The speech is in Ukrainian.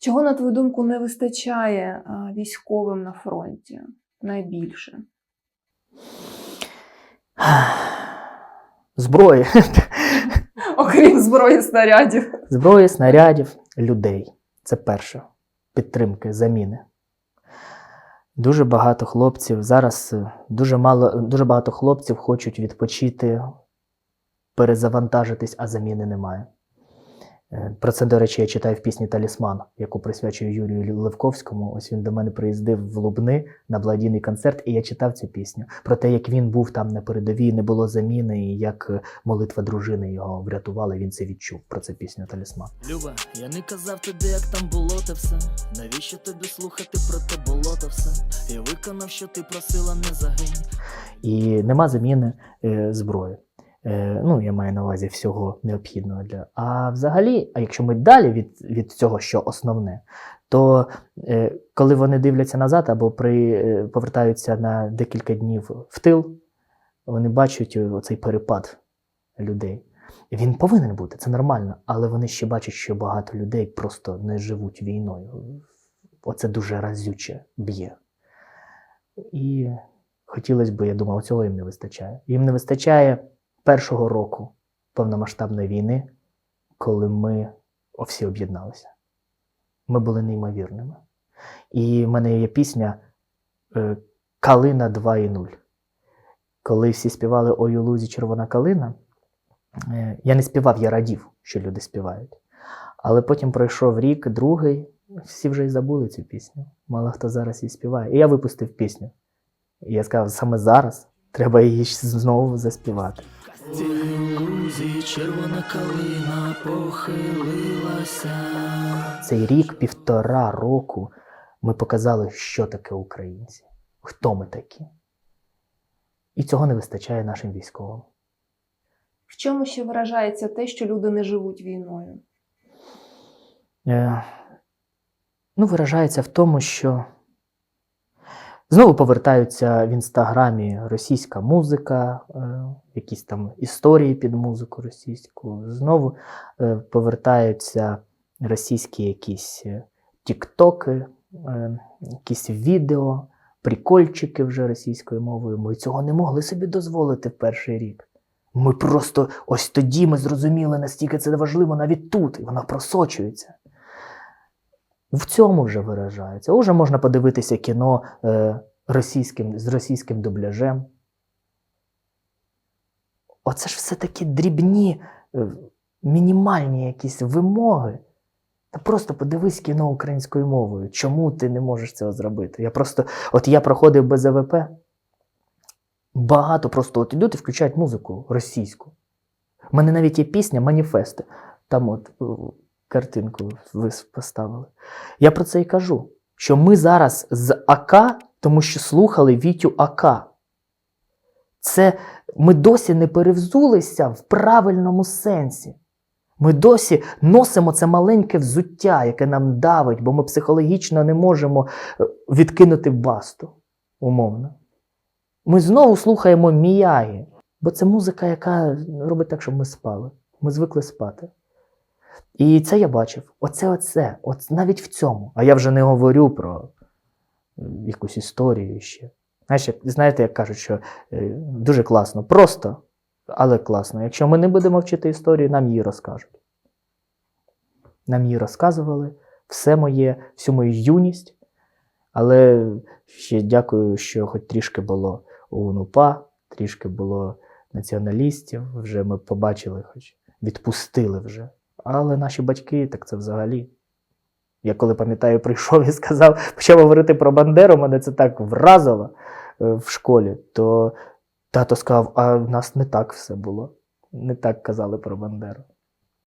Чого, на твою думку, не вистачає військовим на фронті найбільше? Зброї. Окрім зброї снарядів. Зброї, снарядів, людей. Це перше. Підтримки, заміни. Дуже багато хлопців зараз е, дуже мало, дуже багато хлопців хочуть відпочити, перезавантажитись, а заміни немає. Е, Про це, до речі, я читаю в пісні Талісман, яку присвячую Юрію Левковському. Ось він до мене приїздив в Лубни на благодійний концерт, і я читав цю пісню про те, як він був там на передовій, не було заміни, і як е, молитва дружини його врятувала. Він це відчув. Про це пісню Талісман. Люба, я не казав тобі, як там було те все. Навіщо тобі слухати про те болото все? Я виконав, що ти просила, не загинь. і нема заміни е, зброї. Е, ну, я маю на увазі всього необхідного для. А взагалі, а якщо ми далі від, від цього, що основне, то е, коли вони дивляться назад або при, е, повертаються на декілька днів в тил, вони бачать оцей перепад людей. Він повинен бути, це нормально, але вони ще бачать, що багато людей просто не живуть війною. Оце дуже разюче б'є. І хотілося б, я думав, цього їм не вистачає. Їм не вистачає першого року повномасштабної війни, коли ми всі об'єдналися. Ми були неймовірними. І в мене є пісня е, Калина 2.0. Коли всі співали Ой у лузі червона калина, е, я не співав, я радів, що люди співають. Але потім пройшов рік, другий, всі вже й забули цю пісню. Мало хто зараз її співає. І я випустив пісню. І я сказав, саме зараз треба її знову заспівати. У лузі червона калина похилилася. Цей рік, півтора року ми показали, що таке українці, хто ми такі. І цього не вистачає нашим військовим. В чому ще виражається те, що люди не живуть війною? Е, ну, виражається в тому, що знову повертаються в інстаграмі російська музика, е, якісь там історії під музику російську. Знову е, повертаються російські якісь е, тіктоки, якісь відео, прикольчики вже російською мовою. Ми цього не могли собі дозволити в перший рік. Ми просто ось тоді ми зрозуміли, настільки це важливо навіть тут, і воно просочується. В цьому вже виражається. Уже можна подивитися кіно е, російським, з російським дубляжем. Оце ж все такі дрібні, е, мінімальні якісь вимоги. Та просто подивись кіно українською мовою. Чому ти не можеш цього зробити? Я просто, от я проходив без АВП. Багато просто от ідуть і включають музику російську. У мене навіть є пісня Маніфести. Там от е, картинку ви поставили. Я про це і кажу. Що ми зараз з АК, тому що слухали Вітю АК. Це ми досі не перевзулися в правильному сенсі. Ми досі носимо це маленьке взуття, яке нам давить, бо ми психологічно не можемо е, відкинути басту, умовно. Ми знову слухаємо Міягі, бо це музика, яка робить так, щоб ми спали. Ми звикли спати. І це я бачив. Оце, оце, от навіть в цьому. А я вже не говорю про е, якусь історію ще. Знаєш, знаєте, як кажуть, що е, дуже класно, просто, але класно. Якщо ми не будемо вчити історію, нам її розкажуть. Нам її розказували, все моє, всю мою юність. Але ще дякую, що хоч трішки було УНУПА, трішки було націоналістів, вже ми побачили, хоч відпустили вже. Але наші батьки, так це взагалі. Я коли пам'ятаю, прийшов і сказав, почав говорити про Бандеру, мене це так вразило е, в школі, то тато сказав, а в нас не так все було. Не так казали про Бандеру.